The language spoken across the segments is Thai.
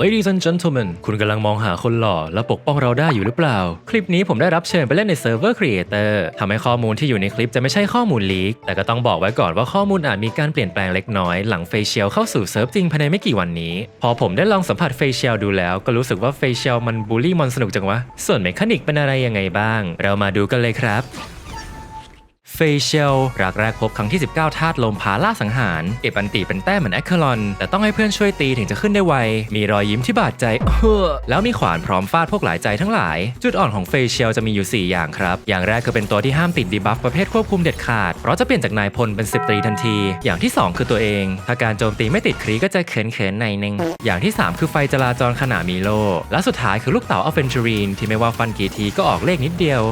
Ladies and gentlemen คุณกำลังมองหาคนหล่อ และปกป้องเราได้อยู่หรือเปล่า คลิปนี้ผมได้รับเชิญไปเล่นในเซิร์ฟเวอร์ Creator ทำให้ข้อมูลที่อยู่ในคลิปจะไม่ใช่ข้อมูลลีก แต่ก็ต้องบอกไว้ก่อนว่าข้อมูลอาจมีการเปลี่ยนแปลงเล็กน้อย หลังเฟเชียลเข้าสู่เซิร์ฟจริงภายในไม่กี่วันนี้ พอผมได้ลองสัมผัสเฟเชียลดูแล้วก็รู้สึกว่าเฟเชียลมันบูลลี่มอนสนุกจังวะ ส่วนเมคานิกเป็นอะไรยังไงบ้าง เรามาดูกันเลยครับ เฟเชียลรักแรกพบครั้งที่ 19ธาตุลมพาล่าสังหารเก็บอันติเป็นแต้มเหมือนแอคเคอรอน แต่ต้องให้เพื่อนช่วยตีถึงจะขึ้นได้ไว มีรอยยิ้มที่บาดใจเฮ้อแล้วมีขวานพร้อมฟาดพวกหลายใจทั้งหลาย จุดอ่อนของเฟเชียลจะมีอยู่ 4 อย่างครับ อย่างแรกคือเป็นตัวที่ห้ามติดดีบัฟประเภทควบคุมเด็ดขาด เพราะจะเปลี่ยนจากนายพลเป็นสิบตรีทันที อย่างที่ 2 คือตัวเอง ถ้าการโจมตีไม่ติดครีก็จะเขินเขินในนึ่งอย่างที่ 3 คือไฟจราจรขณะมีโลและสุดท้ายคือลูกเต๋าอัลเฟนจูรีนที่ไม่ว่าฟันกี่ทีก็ออกเลขนิดเดียว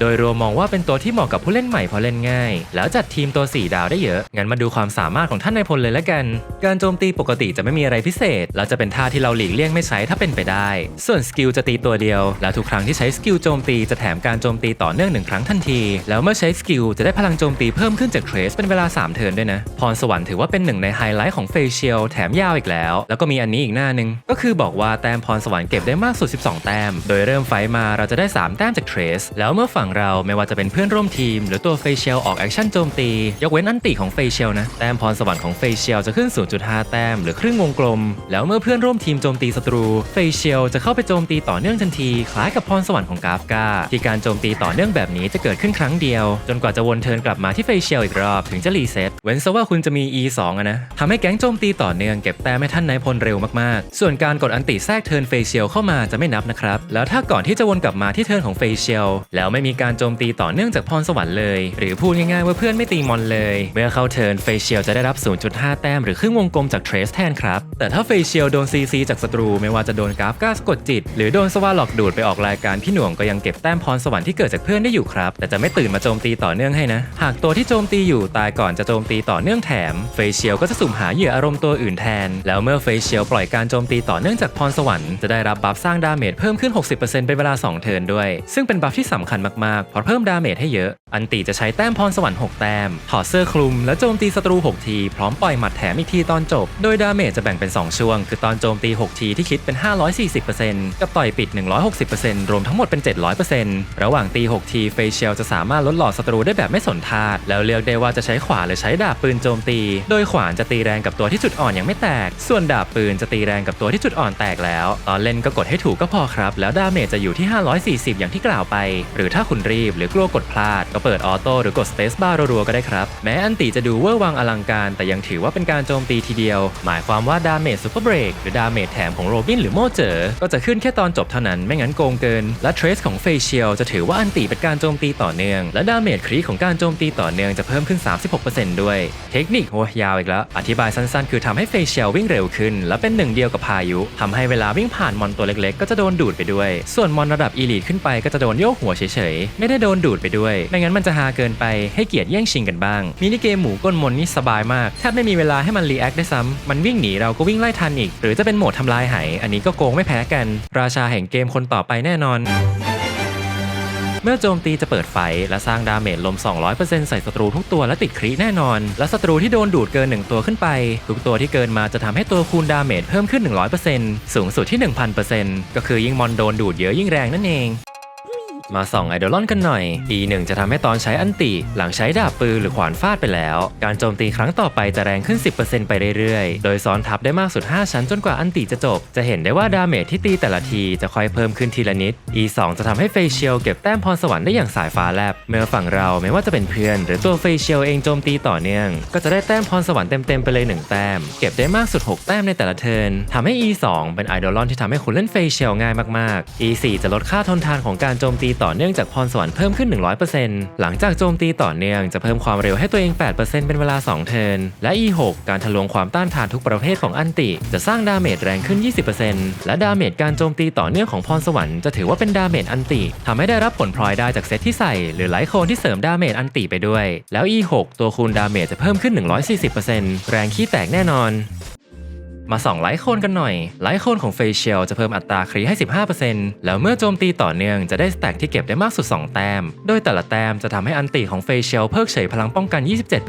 โดยรวมมองว่าเป็นตัวที่เหมาะกับผู้เล่นใหม่เพราะเล่นง่าย แล้วจัดทีมตัว 4 ดาวได้เยอะ งั้นมาดูความสามารถของท่านนายพลเลยละกัน การโจมตีปกติจะไม่มีอะไรพิเศษ แล้วจะเป็นท่าที่เราหลีกเลี่ยงไม่ใช้ถ้าเป็นไปได้ ส่วนสกิลจะตีตัวเดียว แล้วทุกครั้งที่ใช้สกิลโจมตีจะแถมการโจมตีต่อเนื่องหนึ่งครั้งทันที แล้วเมื่อใช้สกิลจะได้พลังโจมตีเพิ่มขึ้นจากเทรสเป็นเวลา 3 เทิร์นด้วยนะ พรสวรรค์ถือว่าเป็นหนึ่งในไฮไลท์ของเฟเชียลแถมยาวอีกแล้ว แล้วก็มีอันนี้อีกหน้าหนึง ก็คือบอกว่าแต้มพรสวรรค์เก็บได้มากสุด 12 แต้ม โดยเริ่มไฟมาเราจะได้ 3 แต้มจากเทรสแล้วเมื่อฝั่งเราไม่ว่าจะเป็นเพื่อนร่วมทีม หรือตัวเฟเชียลออกแอคชั่นโจมตี ยกเว้นอันติของเฟเชียลนะ แต้มพรสวรรค์ของเฟเชียลจะขึ้น 0.5 แต้ม หรือครึ่งวงกลม แล้วเมื่อเพื่อนร่วมทีมโจมตีศัตรูเฟเชียลจะเข้าไปโจมตีต่อเนื่องทันทีคล้ายกับพรสวรรค์ของกราฟกาที่การโจมตีต่อเนื่องแบบนี้จะเกิดขึ้นครั้งเดียว จนกว่าจะวนเทิร์นกลับมาที่เฟเชียลอีกรอบถึงจะรีเซ็ตเว้นซะว่าคุณจะมี E 2 อะนะทำให้แก๊งโจมตีต่อเนื่องเก็บแต้มให้ท่านนายพลเร็วมากๆ ส่วนการกดอันติแทรกเทิร์นเฟเชียลเข้ามาจะไม่นับนะครับแล้วถ้าก่อนที่จะวนกลับมาที่เทิร์นของเฟเชียลแล้วไม่มีการโจมตีต่อเนื่องจากพรสวรรค์เลย หรือพูดง่ายๆว่าเพื่อนไม่ตีมอนเลย เมื่อเข้าเทิร์นเฟเชียลจะได้รับ 0.5 แต้มหรือครึ่งวงกลมจากเทรสแทนครับ แต่ถ้าเฟเชียลโดน CC จากศัตรูไม่ว่าจะโดนกราฟก้าสะกดจิต หรือโดนสวาหลอกดูดไปออกรายการพี่หน่วงก็ยังเก็บแต้มพรสวรรค์ที่เกิดจากเพื่อนได้อยู่ครับ แต่จะไม่ตื่นมาโจมตีต่อเนื่องให้นะ หากตัวที่โจมตีอยู่ตายก่อนจะโจมตีต่อเนื่องแถมเฟเชียลก็จะสุ่มหาเหยื่ออารมณ์ตัวอื่นแทน แล้วเมื่อเฟเชียลปล่อยการโจมตีต่อเนื่องจากพรสวรรค์จะได้รับบัฟสร้างดาเมจเพิ่มขึ้น 60%เป็นเวลา 2 เทิร์นด้วย ซึ่งเป็นบัฟที่สำคัญมากๆเพราะเพิ่มดาเมจให้เยอะ อันติจะใช้แต้มพรสวรรค์ 6 แต้ม ถอดเสื้อคลุมแล้วโจมตีศัตรู 6 ที พร้อมปล่อยหมัดแถมอีกทีตอนจบ โดยดาเมจจะแบ่งเป็น 2 ช่วง คือตอนโจมตี 6 ทีที่คิดเป็น 540%กับต่อยปิด 160%รวมทั้งหมดเป็น 700%ระหว่างตี 6 ทีเฟเชียลจะสามารถลดหลอดศัตรูได้แบบไม่สนทาตแล้วเลือกได้ว่าจะใช้ขวานหรือใช้ดาบปืนโจมตี โดยขวานจะตีแรงกับตัวที่จุดอ่อนยังไม่แตก ส่วนดาบปืนจะตีแรงกับตัวที่จุดอ่อนแตกแล้ว ตอนเล่นก็กดให้ถูกก็พอครับ แล้วดาเมจจะอยู่ที่ 540 อย่างที่กล่าวไป หรือถ้าคุณรีบ หรือกลัวกดพลาด ก็เปิดออโต้หรือกดสเปซบาร์รัวๆก็ได้ครับ แม้อันติจะดูเวอร์วังอลังการ แต่ยังถือว่าเป็นการโจมตีทีเดียว หมายความว่าดาเมจซูเปอร์เบรกหรือดาเมจแถมของโรบินหรือโมเจอร์ก็จะขึ้นแค่ตอนจบเท่านั้นไม่งั้นโกงเกิน และเทรสของเฟเชียลจะถือว่าอันติเป็นการโจมตีต่อเนื่อง และดาเมจครีของการโจมตีต่อเนื่องจะเพิ่มขึ้น 36%ด้วย เทคนิคโหยาวอีกแล้ว อธิบายสั้นๆ คือทำให้เฟเชียลวิ่งเร็วขึ้น และเป็นหนึ่งเดียวกับพายุทำให้เวลาวิ่งผ่านมอนตัวเล็กๆ ก็จะโดนดูดไปด้วย ส่วนมอนระดับอีลิทขึ้นไปก็จะโดนโยกหัวเฉยไม่ได้โดนดูดไปด้วย ไม่งั้นมันจะฮาเกินไปให้เกียรติแย่งชิงกันบ้าง มินิเกมหมูก้นมนนี่สบายมากแทบไม่มีเวลาให้มันรีแอคได้ซ้ำมันวิ่งหนีเราก็วิ่งไล่ทันอีก หรือจะเป็นโหมดทำลายไหอันนี้ก็โกงไม่แพ้กัน ราชาแห่งเกมคนต่อไปแน่นอนเมื่อโจมตีจะเปิดไฟ และสร้างดาเมจลม 200%ใส่ศัตรูทุกตัวและติดคริแน่นอน และศัตรูที่โดนดูดเกิน 1 ตัวขึ้นไป ทุกตัวที่เกินมาจะทำให้ตัวคูณดาเมจเพิ่มขึ้น 100%สูงสุดที่ 1000%ก็คือยิ่งมอนโดนดูดเยอะยิ่งแรงนั่นเอง มาส่องไอดอลอนกันหน่อย E1 จะทำให้ตอนใช้อันติ หลังใช้ดาบปืนหรือขวานฟาดไปแล้ว การโจมตีครั้งต่อไปจะแรงขึ้น 10%ไปเรื่อยๆ โดยซ้อนทับได้มากสุด 5 ชั้นจนกว่าอันติจะจบ จะเห็นได้ว่าดาเมจที่ตีแต่ละทีจะค่อยเพิ่มขึ้นทีละนิด E2 จะทำให้เฟเชียลเก็บแต้มพรสวรรค์ได้อย่างสายฟ้าแลบ เมื่อฝั่งเราไม่ว่าจะเป็นเพื่อน หรือตัวเฟเชียลเองโจมตีต่อเนื่อง ก็จะได้แต้มพรสวรรค์เต็มๆไปเลย 1 แต้ม เก็บได้มากสุด 6 แต้มในแต่ละเทิร์นทำให้ E2 เป็นไอดอลอนที่ทำให้คุณเล่นเฟเชียลง่ายมากๆ E4 จะลดค่าทนทานของการโจมตีต่อเนื่องจากพรสวรรค์เพิ่มขึ้น 100%หลังจากโจมตีต่อเนื่องจะเพิ่มความเร็วให้ตัวเอง 8%เป็นเวลา 2 เทิร์น และ E6 การทะลวงความต้านทานทุกประเภทของอันติ จะสร้างดาเมจแรงขึ้น 20%และดาเมจการโจมตีต่อเนื่องของพรสวรรค์จะถือว่าเป็นดาเมจอันติทำให้ได้รับผลพลอยได้จากเซตที่ใส่ หรือไลท์โคนที่เสริมดาเมจอันติไปด้วย แล้ว E6 ตัวคูณดาเมจจะเพิ่มขึ้น 140%แรงขี้แตกแน่นอน มาส่องไลท์โคนกันหน่อย ไลท์โคนของเฟเชียลจะเพิ่มอัตราครีให้ 15%แล้วเมื่อโจมตีต่อเนื่องจะได้สแต็กที่เก็บได้มากสุด 2 แต้ม โดยแต่ละแต้มจะทำให้อันติของเฟเชียลเพิกเฉยพลังป้องกัน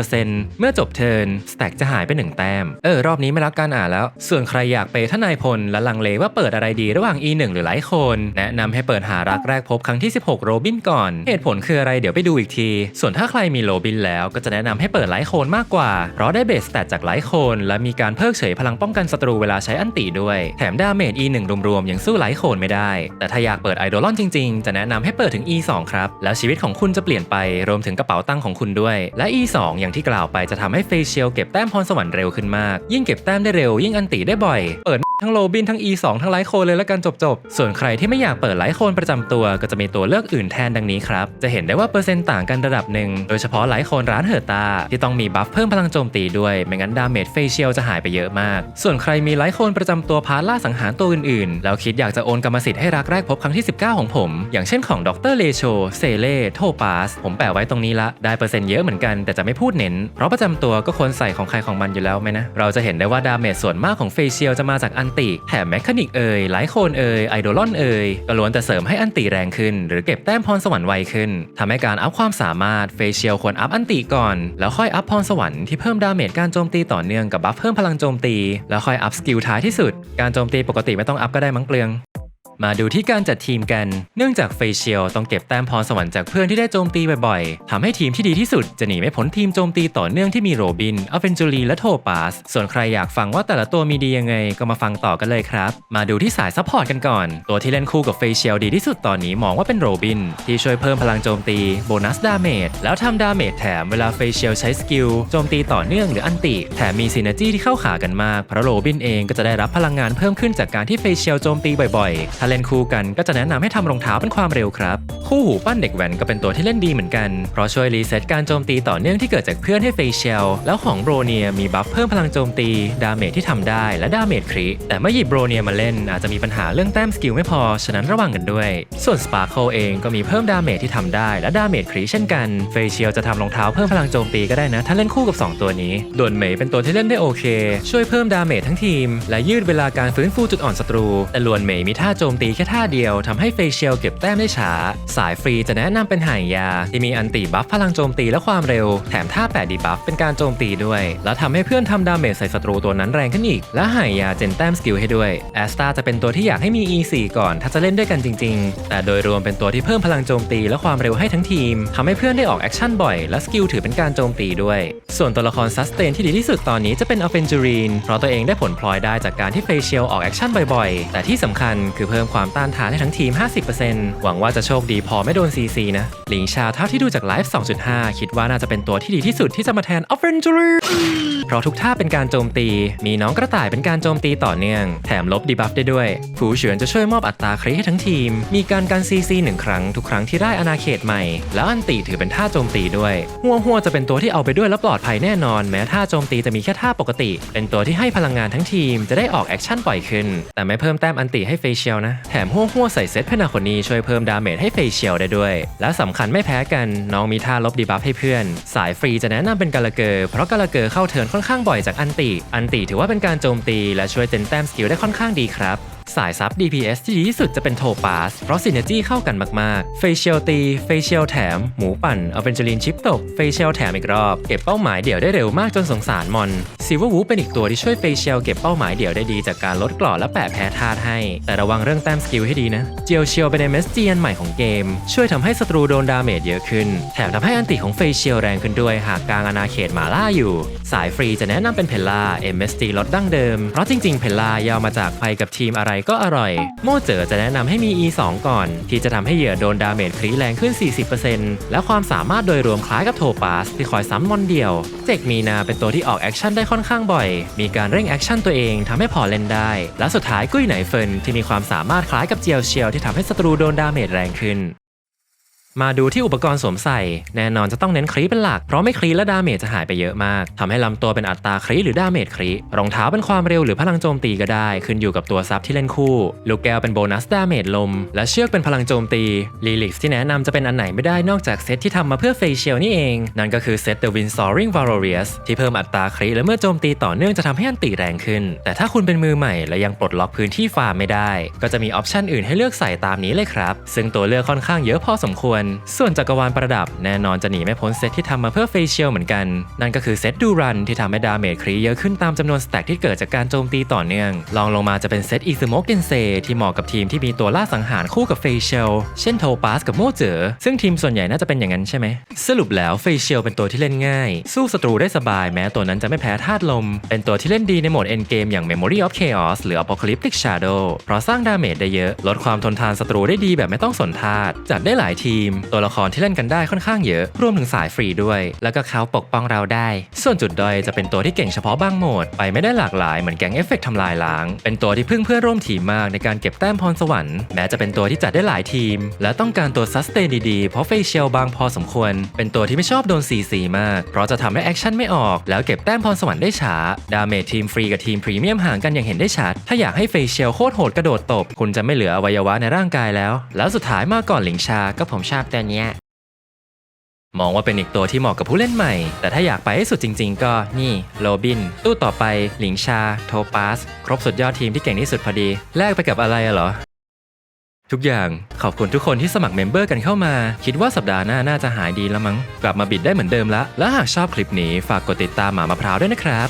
27%เมื่อจบเทิร์นสแต็กจะหายไป 1 แต้ม เออ รอบนี้ไม่รักการอ่านแล้ว ส่วนใครอยากเปยทนายพลและลังเลว่าเปิดอะไรดีระหว่าง E1 หรือไลท์โคนแนะนำให้เปิดหารักแรกพบครั้งที่ 16 โรบินก่อน เหตุผลคืออะไรเดี๋ยวไปดูอีกที ส่วนถ้าใครมีโรบินแล้วก็จะแนะนำให้เปิดไลท์โคนมากกว่าเพราะได้เบสสแตทจากไลท์โคนและมีการเพิกเฉยพลังป้องกันศัตรูเวลาใช้อันติด้วย แถมดาเมจ E1 รวมๆ ยังสู้ไลโคนไม่ได้ แต่ถ้าอยากเปิดไอดอลอนจริงๆ จะแนะนำให้เปิดถึง E2 ครับ แล้วชีวิตของคุณจะเปลี่ยนไปรวมถึงกระเป๋าตังค์ของคุณด้วย และ E2 อย่างที่กล่าวไปจะทำให้เฟเชียลเก็บแต้มพรสวรรค์เร็วขึ้นมาก ยิ่งเก็บแต้มได้เร็วยิ่งอันติได้บ่อย เปิด ทั้งโรบินทั้ง E2 ทั้งไลท์โคนเลยแล้วกันจบๆ ส่วนใครที่ไม่อยากเปิดไลท์โคนประจำตัว ก็จะมีตัวเลือกอื่นแทนดังนี้ครับ จะเห็นได้ว่าเปอร์เซ็นต์ต่างกันระดับหนึ่ง โดยเฉพาะไลท์โคนร้านเฮอร์ตา ที่ต้องมีบัฟเพิ่มพลังโจมตีด้วย ไม่งั้นดาเมจเฟเชียลจะหายไปเยอะมาก ส่วนใครมีไลท์โคนประจำตัวพาร์ทล่าสังหารตัวอื่นๆ แล้วคิดอยากจะโอนกรรมสิทธิ์ให้รักแรกพบครั้งที่ 19 ของผม อย่างเช่นของดรเลโชเซเล่โทปาสผมแปะไว้ตรงนี้ละ ได้เปอร์เซ็นต์เยอะเหมือนกันแต่จะไม่พูดเน้น เพราะประจำตัวก็ควรใส่ของใครของมันอยู่แล้วไหมนะ เราจะเห็นได้ว่าดาเมจส่วนมากของเฟเชียลจะมาจากอันติ แถมแมคานิกเอ่ยไลโคนเอ่ยไอดอลอนเอ่ยก็ล้วนแต่เสริมให้อันติแรงขึ้น หรือเก็บแต้มพรสวรรค์ไวขึ้นทำให้การอัพความสามารถเฟเชียลควรอัพอันติก่อน แล้วค่อยอัพพรสวรรค์ที่เพิ่มดาเมจการโจมตีต่อเนื่องกับบัฟเพิ่มพลังโจมตี แล้วค่อยอัพสกิลท้ายที่สุด การโจมตีปกติไม่ต้องอัพก็ได้มั้งเปลือง มาดูที่การจัดทีมกัน เนื่องจากเฟเชียลต้องเก็บแต้มพรสวรรค์จากเพื่อนที่ได้โจมตีบ่อยๆทำให้ทีมที่ดีที่สุดจะหนีไม่พ้นทีมโจมตีต่อเนื่องที่มีโรบินอเวนจูรีและโทปาส ส่วนใครอยากฟังว่าแต่ละตัวมีดียังไงก็มาฟังต่อกันเลยครับ มาดูที่สายซัพพอร์ตกันก่อน ตัวที่เล่นคู่กับเฟเชียลดีที่สุดตอนนี้มองว่าเป็นโรบิน ที่ช่วยเพิ่มพลังโจมตีโบนัสดาเมจแล้วทำดาเมจแถมเวลาเฟเชียลใช้สกิลโจมตีต่อเนื่องหรืออันติ แถมมีซีเนจี้ที่เข้าขากันมากเพราะโรบินเองก็จะได้รับพลังงานเพิ่มขึ้นจากการที่เฟเชียลโจมตีบ่อยๆเล่นคู่กันก็จะแนะนำให้ทำรองเท้าเป็นความเร็วครับ คู่หูปั้นเด็กแว้นก็เป็นตัวที่เล่นดีเหมือนกัน เพราะช่วยรีเซ็ตการโจมตีต่อเนื่องที่เกิดจากเพื่อนให้เฟเชียลแล้วของโบรเนียมีบัฟเพิ่มพลังโจมตี ดาเมจที่ทำได้และดาเมจคริแต่เมื่อหยิบโบรเนียมาเล่นอาจจะมีปัญหาเรื่องแต้มสกิลไม่พอ ฉะนั้นระวังกันด้วย ส่วนสปาร์ l e เองก็มีเพิ่มดาเมจที่ทำได้และดาเมจคริเช่นกันเฟเชียลจะทำรองเท้าเพิ่มพลังโจมตีก็ได้นะ ถ้าเล่นคู่กับสองตัวนี้ดวนเมยเป็นตัวที่เล่นได้โอเค ช่วยเพิ่มดาเมจทั้งทีม และยืดเวลาการฟื้นฟูจุดอ่อนศัตรูแต่ลวนเมยมีท่าโจมตีแค่ท่าเดียวทำให้เฟเชียลเก็บแต้มได้ช้า สายฟรีจะแนะนำเป็นหายยา ที่มีอันติบัฟพลังโจมตีและความเร็ว แถมท่าแปดดีบัฟเป็นการโจมตีด้วย แล้วทำให้เพื่อนทำดาเมจใส่ศัตรูตัวนั้นแรงขึ้นอีก และหายยาเจนแต้มสกิลให้ด้วยแอสตาจะเป็นตัวที่อยากให้มี E4 ก่อนถ้าจะเล่นด้วยกันจริง ๆ แต่โดยรวมเป็นตัวที่เพิ่มพลังโจมตีและความเร็วให้ทั้งทีมทำให้เพื่อนได้ออกแอคชั่นบ่อยและสกิลถือเป็นการโจมตีด้วย ส่วนตัวละครซัสเตนที่ดีที่สุดตอนนี้จะเป็นอเฟนจูรีนเพราะตัวเองได้ผลพลอยได้จากการที่เฟเชียลออกแอคชั่นบ่อยๆ แต่ที่สำคัญคือเพิ่มความต้านทานให้ทั้งทีม 50%หวังว่าจะโชคดีพอไม่โดน CC นะ หลิงชาเท่าที่ดูจากไลฟ์ 2.5 คิดว่าน่าจะเป็นตัวที่ดีที่สุดที่จะมาแทนออฟเฟนจูรีเพราะทุกท่าเป็นการโจมตี มีน้องกระต่ายเป็นการโจมตีต่อเนื่อง แถมลบดีบัฟได้ด้วย ฝูเฉียนจะช่วยมอบอัตราคริให้ทั้งทีม มีการกัน CC หนึ่งครั้งทุกครั้งที่ได้อาณาเขตใหม่ แล้วอันติถือเป็นท่าโจมตีด้วยหัวหัวจะเป็นตัวที่เอาไปด้วยและปลอดภัยแน่นอน แม้ท่าโจมตีจะมีแค่ท่าปกติ เป็นตัวที่ให้พลังงานทั้งทีมจะได้ออกแอคชั่นบ่อยขึ้น แต่ไม่เพิ่มแต้มอันติให้เฟเชียลนะแถมห้วหัวใส่เซตเพนาคนีช่วยเพิ่มดาเมจให้เฟเชียลได้ด้วย และสำคัญไม่แพ้กันน้องมีท่าลบดีบัฟให้เพื่อน สายฟรีจะแนะนำเป็นกาลเกอร์เพราะกาลเกอร์เข้าเทิร์นค่อนข้างบ่อยจากอันติ อันติถือว่าเป็นการโจมตีและช่วยเจนแต้มสกิลได้ค่อนข้างดีครับ สายซับ DPS ที่ดีที่สุดจะเป็นโทปาส เพราะซินเนจี้เข้ากันมากๆ เฟเชียลตี เฟเชียลแถม หมูปั่นเอาเวนจลินชิปตก เฟเชียลแถมอีกรอบ เก็บเป้าหมายเดี่ยวได้เร็วมากจนสงสารมอนซิววูเป็นอีกตัวที่ช่วยเฟเชียลเก็บเป้าหมายเดี่ยวได้ดีจากการลดกรอดและแปะแพ้ธาตุให้ แต่ระวังเรื่องแต้มสกิลให้ดีนะ เจียวเชียวเป็น MSG อันใหม่ของเกม ช่วยทำให้ศัตรูโดนดาเมจเยอะขึ้น แถมทำให้อันติของเฟเชียลแรงขึ้นด้วยหากกลางอาณาเขตหมาล่าอยู่ สายฟรีจะแนะนำเป็นเพลล่า MSG ลดดั้งเดิมเพราะจริงๆเพลล่าย่อมาจากไปกับทีมอะไรก็อร่อย โมเจอจะแนะนำให้มี E2 ก่อน ที่จะทำให้เหยื่อโดนดาเมจครีแรงขึ้น 40%และความสามารถโดยรวมคล้ายกับโทปาสที่คอยซ้ำมอนเดียว เจกมีนาเป็นตัวที่ออกแอคชั่นได้ค่อนข้างบ่อย มีการเร่งแอคชั่นตัวเองทำให้พอเล่นได้ และสุดท้ายกุ้ยไหนเฟินที่มีความสามารถคล้ายกับเจียวเชียวที่ทำให้ศัตรูโดนดาเมจแรงขึ้น มาดูที่อุปกรณ์สวมใส่ แน่นอนจะต้องเน้นครีเป็นหลัก เพราะไม่ครีและดาเมจจะหายไปเยอะมากทำให้ลำตัวเป็นอัตราครีหรือดาเมจครีรองเท้าเป็นความเร็วหรือพลังโจมตีก็ได้ ขึ้นอยู่กับตัวซับที่เล่นคู่ ลูกแก้วเป็นโบนัสดาเมจลม และเชือกเป็นพลังโจมตีลีลิกที่แนะนำจะเป็นอันไหนไม่ได้นอกจากเซตที่ทำมาเพื่อเฟเชียลนี่เอง นั่นก็คือเซต The Wind Soaring Valorious ที่เพิ่มอัตราครีและเมื่อโจมตีต่อเนื่องจะทำให้อันติแรงขึ้น แต่ถ้าคุณเป็นมือใหม่และยังปลดล็อกพื้นที่ฟาร์มไม่ได้ ก็จะมีออปชันอื่นให้เลือกใส่ตามนี้เลยครับซึ่งตัวเลือกค่อนข้างเยอะพอสมควรส่วนจักรวาลประดับแน่นอนจะหนีไม่พ้นเซตที่ทำมาเพื่อเฟเชียลเหมือนกัน นั่นก็คือเซตดูรันที่ทำให้ดาเมจครีเยอะขึ้นตามจำนวนสแต็กที่เกิดจากการโจมตีต่อเนื่องลองลงมาจะเป็นเซตอิซึโมกเกนเซที่เหมาะกับทีมที่มีตัวล่าสังหารคู่กับเฟเชียลเช่นโทปาสกับโมเจอซึ่งทีมส่วนใหญ่น่าจะเป็นอย่างนั้นใช่ไหมสรุปแล้วเฟเชียลเป็นตัวที่เล่นง่าย สู้ศัตรูได้สบายแม้ตัวนั้นจะไม่แพ้ธาตุลม เป็นตัวที่เล่นดีในโหมดเอนเกมอย่าง Memory of Chaos หรือ Apocalyptic Shadow เพราะสร้างดาเมจได้เยอะ ลดความทนทานศัตรูได้ดีแบบไม่ต้องสนธาตุจัดได้หลายทีมตัวละครที่เล่นกันได้ค่อนข้างเยอะ รวมถึงสายฟรีด้วย แล้วก็เขาปกป้องเราได้ ส่วนจุดด้อยจะเป็นตัวที่เก่งเฉพาะบางโหมด ไปไม่ได้หลากหลายเหมือนแก๊งเอฟเฟกต์ทำลายล้าง เป็นตัวที่พึ่งเพื่อนร่วมทีมมากในการเก็บแต้มพรสวรรค์ แม้จะเป็นตัวที่จัดได้หลายทีม และต้องการตัวซัสเตนดีๆ เพราะเฟเชียลบางพอสมควร เป็นตัวที่ไม่ชอบโดนซีซีมาก เพราะจะทำให้แอคชั่นไม่ออก แล้วเก็บแต้มพรสวรรค์ได้ช้า ดาเมจทีมฟรีกับทีมพรีเมียมห่างกันอย่างเห็นได้ชัด ถ้าอยากให้เฟเชียลโคตรโหดกระโดดตบ คุณจะไม่เหลืออวัยวะในร่างกายแล้ว แล้วสุดท้ายมาก่อนหลิงชาก็ผมชอบตัวเนี้ยมองว่าเป็นอีกตัวที่เหมาะกับผู้เล่นใหม่ แต่ถ้าอยากไปให้สุดจริง ๆ ก็นี่โรบิน ตู้ต่อไป หลิงชา โทปาส ครบสุดยอดทีมที่เก่งที่สุดพอดี แลกไปกับอะไรอะเหรอ ทุกอย่างขอบคุณทุกคนที่สมัครเมมเบอร์กันเข้ามา คิดว่าสัปดาห์หน้าน่าจะหายดีแล้วมั้ง กลับมาบิดได้เหมือนเดิมละ และหากชอบคลิปนี้ฝากกดติดตามหมามะพร้าวด้วยนะครับ